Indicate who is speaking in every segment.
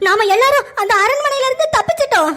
Speaker 1: நாம எல்லாரும் அந்த அரண்மனையில இருந்து தப்பிச்சிட்டோம்.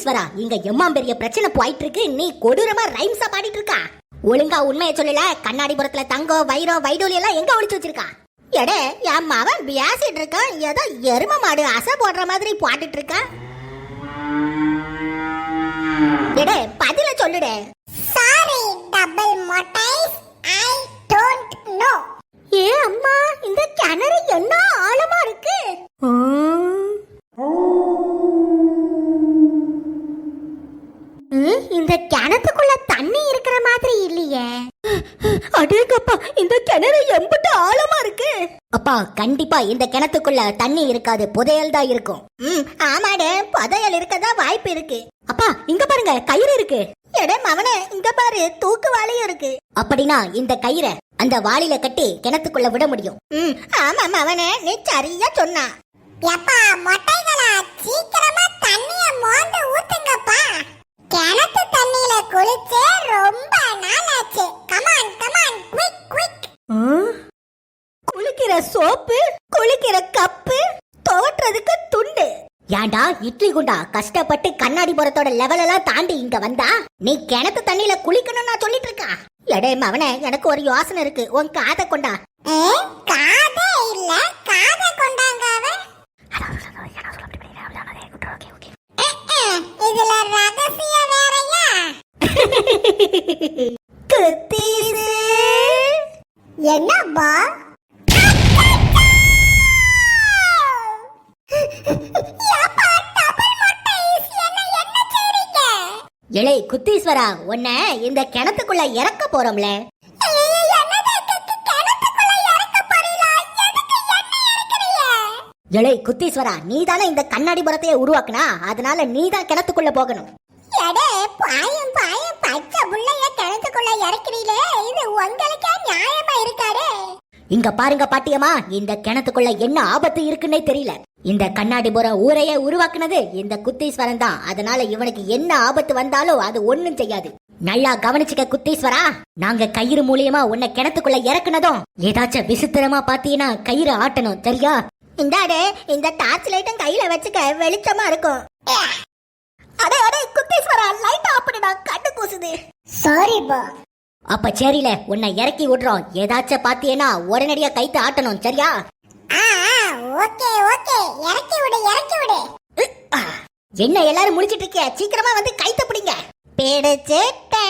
Speaker 1: எலே குத்தீஸ்வரா இங்க எம்மாம் பெரிய பிரச்சனை போயிட்டு இருக்கு நீ கொடூரமா ரைம்ஸா பாடிட்டு இருக்கா ஒழுங்கா உண்மையை சொல்லல. கண்ணாடிபுரத்துல தங்கம் வைரம் வைடூலி எல்லாம் எங்க ஒளிச்சு வச்சிருக்கா? எடே என் மவன் பேசிட்டு இருக்கான். ஏதோ எரும மாடு அசை போடுற மாதிரி பாட்டுட்டு இருக்கா எடே பதில சொல்லுடே.
Speaker 2: சாரி டபுள் மொட்டைஸ் ஐ டோன்ட் நோ
Speaker 1: ஏ அம்மா இந்த கிணறு என்ன ஆழமா இருக்கு? இந்த கிணத்துக்குள்ள தண்ணி இருக்கிற மாதிரி இல்லையே. அடேங்கப்பா இந்த கிணறு எம்பிட்டு ஆழமா இருக்கு. அப்பா கண்டிப்பா இந்த கிணத்துக்குள்ள தண்ணி இருக்காது புதையல் தான் இருக்கும். ம் ஆமாடே புதையல் இருக்கதா வாய்ப்பு இருக்கு. அப்பா இங்க பாருங்க கயிறு இருக்கு. எடே மவனே இங்க பாரு தூக்கு வாளியும் இருக்கு. அப்படின்னா இந்த கயிறை அந்த வாளில கட்டி கிணத்துக்குள்ள விட முடியும். ம் ஆமா மவனே நீ சரியா சொன்னா.
Speaker 2: எப்பா மொட்டைகளா? சீக்கிரமா தண்ணிய மோந்து ஊத்துங்கப்பா. கிணத்து தண்ணியில குளிச்சே ரொம்ப நாள் ஆச்சு come on come on quick quick
Speaker 1: குளிக்கிற சோப்பு குளிக்கிற கப்பு துவட்டுறதுக்கு துண்டு. ஏன்டா இட்லி குண்டா? கஷ்டப்பட்டு கண்ணாடி புறத்தோட லெவல் எல்லாம் தாண்டி இங்க வந்தா? நீ கிணத்து தண்ணியில குளிக்கணும்னு நான் சொல்லிட்டு இருக்கா எடே மவனே எனக்கு ஒரு யோசனை இருக்கு. உன் காதை கொண்டா.
Speaker 2: காதே இல்ல. காதை கொண்டாங்க இதுல ரகசியம் வேறயா?
Speaker 1: குத்தீசு
Speaker 2: என்னப்பா?
Speaker 1: எலே குத்தீஸ்வரா உன்னை இந்த கிணத்துக்குள்ள இறக்க போறோம்ல. எலே குத்தீஸ்வரா நீ தானே இந்த கண்ணாடி புறத்தையே உருவாக்குனா? அதனால நீ தான் கிணத்துக்குள்ள போகணும்.
Speaker 2: எடே பாயும் பாயும் பச்சை புள்ளைய கிணத்துக்குள்ள இறக்கிறீங்களே இது உங்களுக்கே நியாயமா இருக்காடே
Speaker 1: இங்க பாருங்க பாட்டியம்மா இந்த கிணத்துக்குள்ள என்ன ஆபத்து இருக்குன்னே தெரியல. இந்த கண்ணாடிபுரம் ஊரையே உருவாக்குனது இந்த குத்தீஸ்வரன் தான். அதனால இவனுக்கு என்ன ஆபத்து வந்தாலும் அது ஒண்ணும் செய்யாது. நல்லா கவனிச்சுக்க குத்தீஸ்வரா. நாங்க கயிறு மூலியமா உன்னை கிணத்துக்குள்ள இறக்குனதும் ஏதாச்சும் விசித்திரமா பாத்தீங்கன்னா கயிறு ஆட்டணும் சரியா? இந்தாடே இந்த டார்ச் லைட்டும் கையில வச்சுக்க வெளிச்சமா இருக்கும். அடே அடே குத்தீஸ்வரா லைட் ஆஃப் பண்ணுடா கண்ணு கூசுது.
Speaker 2: சாரி பா.
Speaker 1: அப்ப சரியில உன்னை இறக்கி விடுறோம். ஏதாச்சும் பாத்தீங்கன்னா உடனடியா கைத்து ஆட்டணும் சரியா?
Speaker 2: ஆ ஓகே ஓகே. இறக்கி விடு இறக்கி விடு.
Speaker 1: என்ன எல்லாரும் முடிச்சிட்டு இருக்கிய? சீக்கிரமா வந்து கைத்த பிடிங்க. பிடிச்சிட்டேன்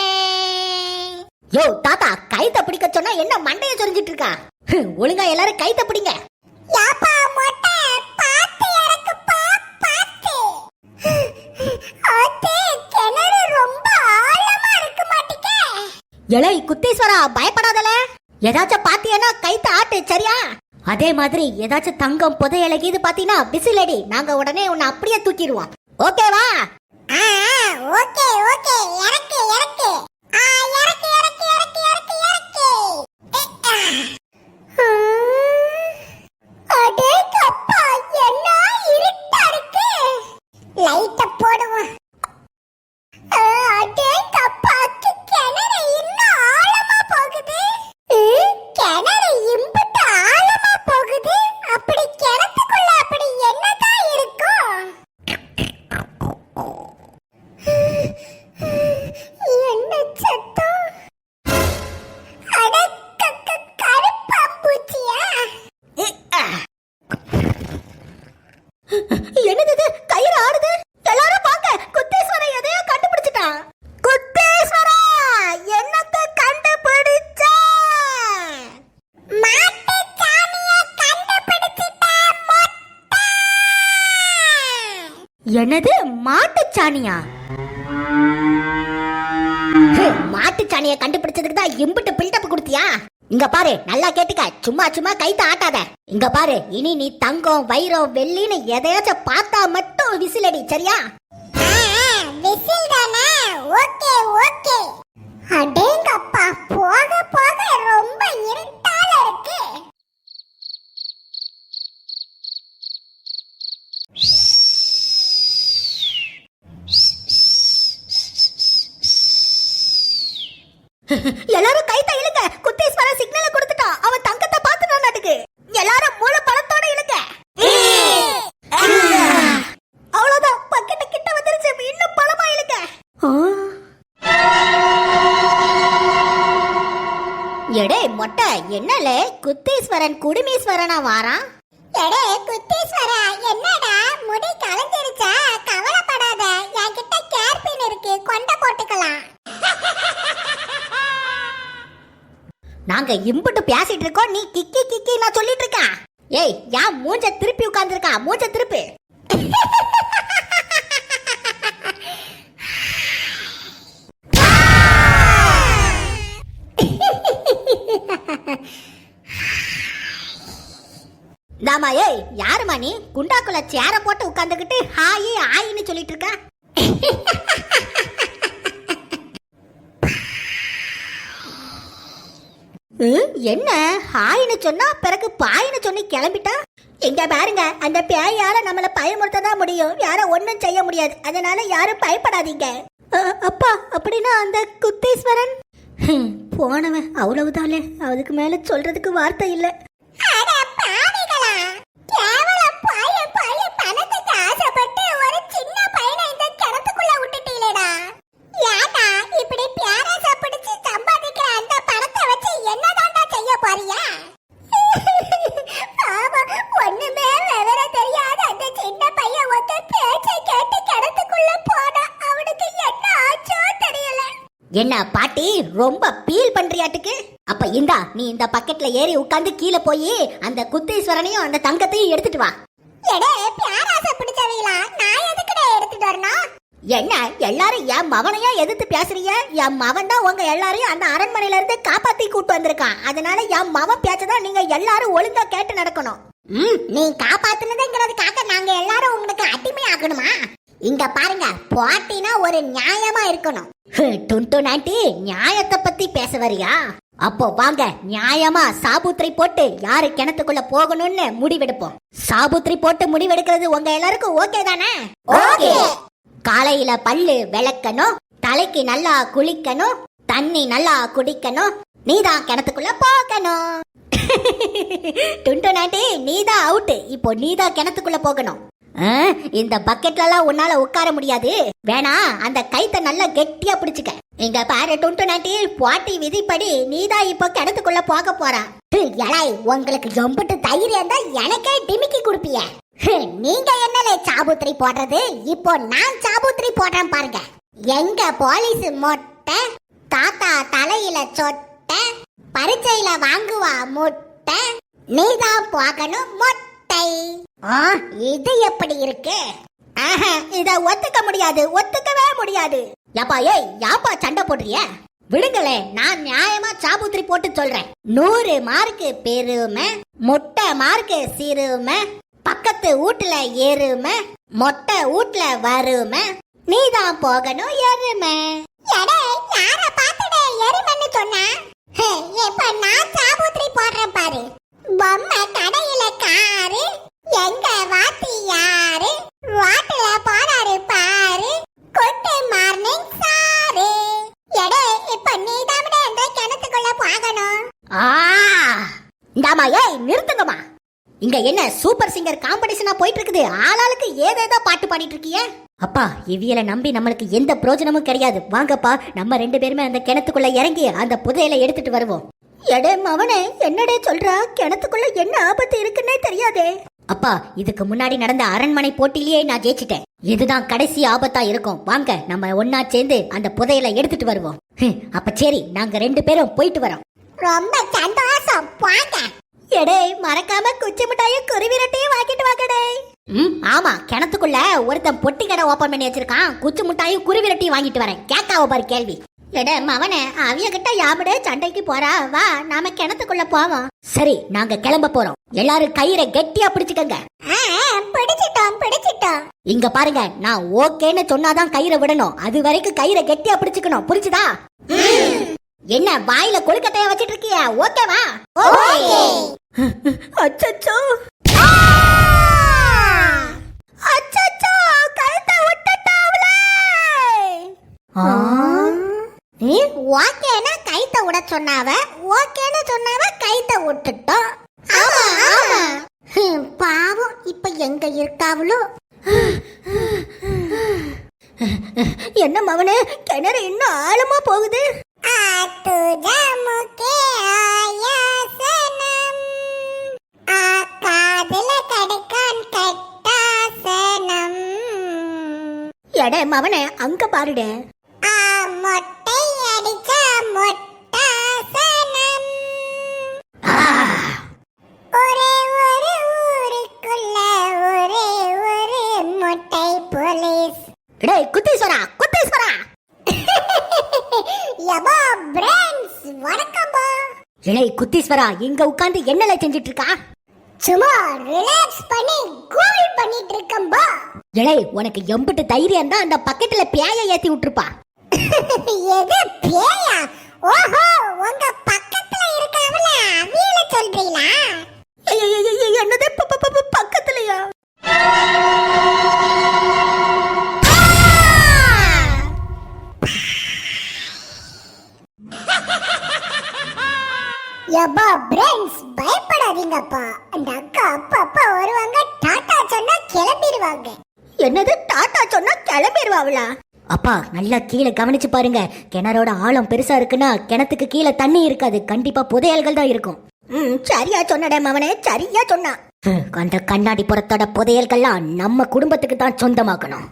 Speaker 1: யோ தாத்தா கைத்த பிடிக்க சொன்னா என்ன மண்டைய சொரிஞ்சிட்டு இருக்கா? ஒழுங்கா எல்லாரும் கைத்த பிடிங்க. எலை குத்தீஸ்வரா பயப்படாதல. ஏதாச்சும் பாத்தியனா கைத்த ஆட்டு சரியா? அதே மாதிரி ஏதாச்சும் தங்கம் புதையலை கீது பாத்தீங்கன்னா பிசிலடி நாங்க உடனே உன்னை அப்படியே தூக்கிடுவோம். ஓகேவா
Speaker 2: ஆ ஓகே ஓகே. இறக்கு இறக்கு. ஆ இறக்கு. சாணியா? மாட்டு
Speaker 1: சாணியை கண்டுபிடிச்சதுக்கு தான் இம்புட்டு பில்டப் கொடுத்தியா? இங்க பாரு நல்லா கேட்டுக்க. சும்மா சும்மா கைத்த ஆட்டாத. இங்க பாரு இனி நீ தங்கம் வைரம் வெள்ளின்னு எதையாச்சும் பார்த்தா மட்டும் விசிலடி சரியா?
Speaker 2: விசில் தானே? Okay okay. அடேங்கப்பா போக போக ரொம்ப இருட்டால இருக்கு.
Speaker 1: எல்லாரும் கை இழுங்க குத்தீஸ்வரன் சிக்னல கொடுத்துட்டான். அவன் தங்கத்தை பார்த்து நான் நடுக்கு எல்லாரும் மூல பழத்தோட இழுங்க. அவ்வளவுதான். பக்கெட்ட கிட்ட வந்துருச்சு. இன்னும் பழமா இழுங்க. எடே மொட்டை. என்னல? குத்தீஸ்வரன் குடுமீஸ்வரனா வாரான்?
Speaker 2: எடே குத்தீஸ்வரா என்னடா? முடி கலைஞ்சிருச்சா? கவலைப்படாத. கிட்ட கேர் பின் இருக்கு. கொண்ட போட்டுக்கலாம்.
Speaker 1: நாங்க இம்புட்டு பேசிட்டு இருக்கோம். நீ கிக்கி கிக்கி நான் சொல்லிட்டு இருக்கா ஏய் யா மூஞ்ச திருப்பி உட்கார்ந்துருக்கா? மூஞ்ச திருப்பி. தாமா ஏய் யாருமா நீ? குண்டாக்குள்ள சேர போட்டு உட்காந்துக்கிட்டு ஹாயி ஆயின்னு சொல்லிட்டு இருக்கா. என்ன? ஹாய்னு சொன்னா பிறகு பாயின்னு சொல்லி கிளம்பிட்டா? எங்க பாருங்க அந்த பேயால நம்மள பயமுறுத்த தான் முடியும். யார ஒண்ணும் செய்ய முடியாது. அதனால யாரும் பயப்படாதீங்க. அப்பா அப்படின்னா அந்த குத்தீஸ்வரன்? போனவன் அவ்வளவுதானே. அதுக்கு மேல சொல்றதுக்கு வார்த்தை இல்லை.
Speaker 2: என்ன
Speaker 1: பாட்டி ரொம்ப பீல் பண்றியாட்டுக்கு? அப்ப இந்தா நீ இந்த பக்கெட்ல ஏறி உட்கார்ந்து கீழே போய் அந்த குத்தீஸ்வரனையும் அந்த தங்கத்தையும் எடுத்துட்டு வா.
Speaker 2: எடே பேராசை பிடிச்சவங்களா? நான் எதுக்குடா எடுத்துட்டு வரணும்?
Speaker 1: என்ன எல்லாரும் என் மவனையா எதிர்த்து பேசுறீங்க? என் மவன் தான் உங்க எல்லாரையும் அந்த அரண்மனையில இருந்து காப்பாத்தி கூட்டு வந்திருக்கான். அதனால என் மவன் பேச்சதான் நீங்க எல்லாரும் ஒழுங்கா கேட்டு நடக்கணும்.
Speaker 2: ம் நீ காப்பாத்துனதுங்கிறதுக்காக நாங்க எல்லாரும் உங்களுக்கு அடிமை ஆகணுமா இங்க பாருங்க போட்டினா ஒரு நியாயமா இருக்கணும்.
Speaker 1: டுன்டு நாட்டி நியாயத்தை பத்தி பேச வரியா? அப்போ வாங்க நியாயமா சாபுத்திரி போட்டு யாரு கிணத்துக்குள்ள போகணும்னு முடிவெடுப்போம். சாபுத்திரி போட்டு முடிவெடுக்கிறது உங்க எல்லாருக்கும் ஓகே தானே?
Speaker 2: ஓகே.
Speaker 1: காலையில பல்லு விளக்கணும் தலைக்கு நல்லா குளிக்கணும் தண்ணி நல்லா குடிக்கணும் நீதான் கிணத்துக்குள்ள போகணும். டுன்டு நாட்டி நீதான் அவுட் இப்போ நீதான் கிணத்துக்குள்ள போகணும். இந்த பக்கெட்லலாம் உன்னால உட்கார முடியாது. வேணா அந்த கைத்த நல்லா கெட்டியா பிடிச்சுக்க. இங்க பாரு டுண்டு நாட்டி போட்டி விதிப்படி நீதான் இப்போ கிணத்துக்குள்ள போக போறா.
Speaker 2: எலை உங்களுக்கு எம்பிட்டு தைரியம் தான் எனக்கே டிமிக்கி கொடுப்பிய. நீங்க என்னலே சாபுத்திரி போடுறது? இப்போ நான் சாபுத்திரி போடுறேன் பாருங்க. எங்க போலீஸ் மொட்டை தாத்தா தலையில சொட்டை பரீட்சையில வாங்குவா முட்டை நீதான் போகணும் மொட்டை. ஆ, இது எப்படி இருக்கு?
Speaker 1: ஆஹா, இத ஒத்துக்க முடியாது ஒத்துக்கவே முடியாது. யாப்பா ஏய் யாப்பா சண்டை போடுறிய? விடுங்களே நான் நியாயமா சாபுத்திரி போட்டு சொல்றேன். நூறு மார்க்கு பெருமை முட்டை மார்க்கு சிறுமை பக்கத்து வீட்டுல எருமை மொட்டை வீட்டுல வருமை நீதான் போகணும் எருமை.
Speaker 2: எடே யார பாத்துடே எருமைன்னு சொன்னா? ஹே, இப்ப நான் சாபுத்திரி போடுறேன் பாரு. பொம்மை கடையில காரு எங்க வாத்தி யாரு வாட்டுல போறாரு பாரு குட் மார்னிங் சாரு எடே இப்ப நீ தாமடே அந்த கிணத்துக்குள்ள போகணும்.
Speaker 1: ஆ இந்தாமா ஏய் நிறுத்துங்கம்மா. இங்க என்ன சூப்பர் சிங்கர் காம்படிஷனா போயிட்டு இருக்குது ஆளாளுக்கு ஏதேதோ பாட்டு பாடிட்டு இருக்கீங்க அப்பா இவியல நம்பி நம்மளுக்கு எந்த பிரயோஜனமும் கிடையாது. வாங்கப்பா நம்ம ரெண்டு பேருமே அந்த கிணத்துக்குள்ள இறங்கி அந்த புதையலை எடுத்துட்டு வருவோம். எடே மவனே என்னடே சொல்றா? கிணத்துக்குள்ள என்ன ஆபத்து இருக்குன்னே தெரியாதே. அப்பா இதுக்கு முன்னாடி நடந்த அரண்மனை போட்டியிலேயே நான் ஜெயிச்சிட்டேன். இதுதான் கடைசி ஆபத்தா இருக்கும். வாங்க நம்ம ஒன்னா சேர்ந்து அந்த புதையலை எடுத்துட்டு வருவோம். அப்ப சரி நாங்க ரெண்டு பேரும் போயிட்டு வரோம்.
Speaker 2: ரொம்ப சந்தோஷம். போங்க
Speaker 1: எடே மறக்காம குச்சி மிட்டாயும் குருவிரட்டையும் வாங்கிட்டு வாங்கடே ம் ஆமா கிணத்துக்குள்ள ஒருத்தன் பொட்டி கடை ஓபன் பண்ணி வச்சிருக்கான். குச்சி மிட்டாயும் குருவிரட்டையும் வாங்கிட்டு வரேன். கேக்காவ பாரு கேள்வி.
Speaker 2: எட மவனே அவிய கிட்ட யாபடே சண்டைக்கு போறா வா நாம கிணத்துக்குள்ள போவோம்.
Speaker 1: சரி நாங்க கிளம்ப போறோம். எல்லாரும் கயிறை கெட்டியா பிடிச்சுக்கங்க.
Speaker 2: பிடிச்சிட்டோம் பிடிச்சிட்டோம்.
Speaker 1: இங்க பாருங்க நான் ஓகேன்னு சொன்னாதான் கயிறை விடணும். அது வரைக்கும் கயிறை கெட்டியா பிடிச்சுக்கணும். புரிச்சுதா என்ன வாயில கொழுக்கட்டைய வச்சிட்டு இருக்கிய? ஓகேவா?
Speaker 2: ஓகே.
Speaker 1: அச்சச்சோ அச்சச்சோ.
Speaker 2: சொன்னாவ? ஓகேன்னு சொன்னாவ கைத்த விட்டுட்டோம். ஆமா ஆமா. பாவம் இப்ப எங்க இருக்காவளோ?
Speaker 1: என்ன மவனே கிணறு இன்னும் ஆழமா போகுது? எடே மவனே அங்க பாருடே. டேய் குத்தீஸ்வரா குத்தீஸ்வரா.
Speaker 2: யபா பிரெண்ட்ஸ் வணக்கம்பா
Speaker 1: இளை குத்தீஸ்வரா இங்க உட்கார்ந்து என்னல செஞ்சிட்டு இருக்கா
Speaker 2: சும்மா ரிலாக்ஸ் பண்ணி கூல் பண்ணிட்டு இருக்கம்பா
Speaker 1: இளை உனக்கு எம்பிட்டு தைரியம் தான் அந்த பக்கெட்ல பேய ஏத்தி விட்டுருப்பா.
Speaker 2: எது பேயா? ஓஹோ உங்க பக்கத்துல இருக்காவல அவியல சொல்றீங்களா?
Speaker 1: என்னது பக்கத்துலயா
Speaker 2: எப்பா பிரெண்ட்ஸ் பயப்படாதீங்கப்பா. அந்த அக்கா அப்பா அப்பா வருவாங்க டாடா சொன்னா கிளம்பிடுவாங்க
Speaker 1: என்னது டாட்டா சொன்னா கிளம்பிடுவாங்களா அப்பா நல்லா கீழே கவனிச்சு பாருங்க. கிணறோட ஆழம் பெருசா இருக்குன்னா கிணத்துக்கு கீழே தண்ணி இருக்காது. கண்டிப்பா புதையல்கள் தான் இருக்கும். ம் சரியா சொன்னடே மவனே சரியா சொன்னா. அந்த கண்ணாடி புறத்தோட புதையல்கள்லாம் நம்ம குடும்பத்துக்கு தான் சொந்தமாக்கணும்.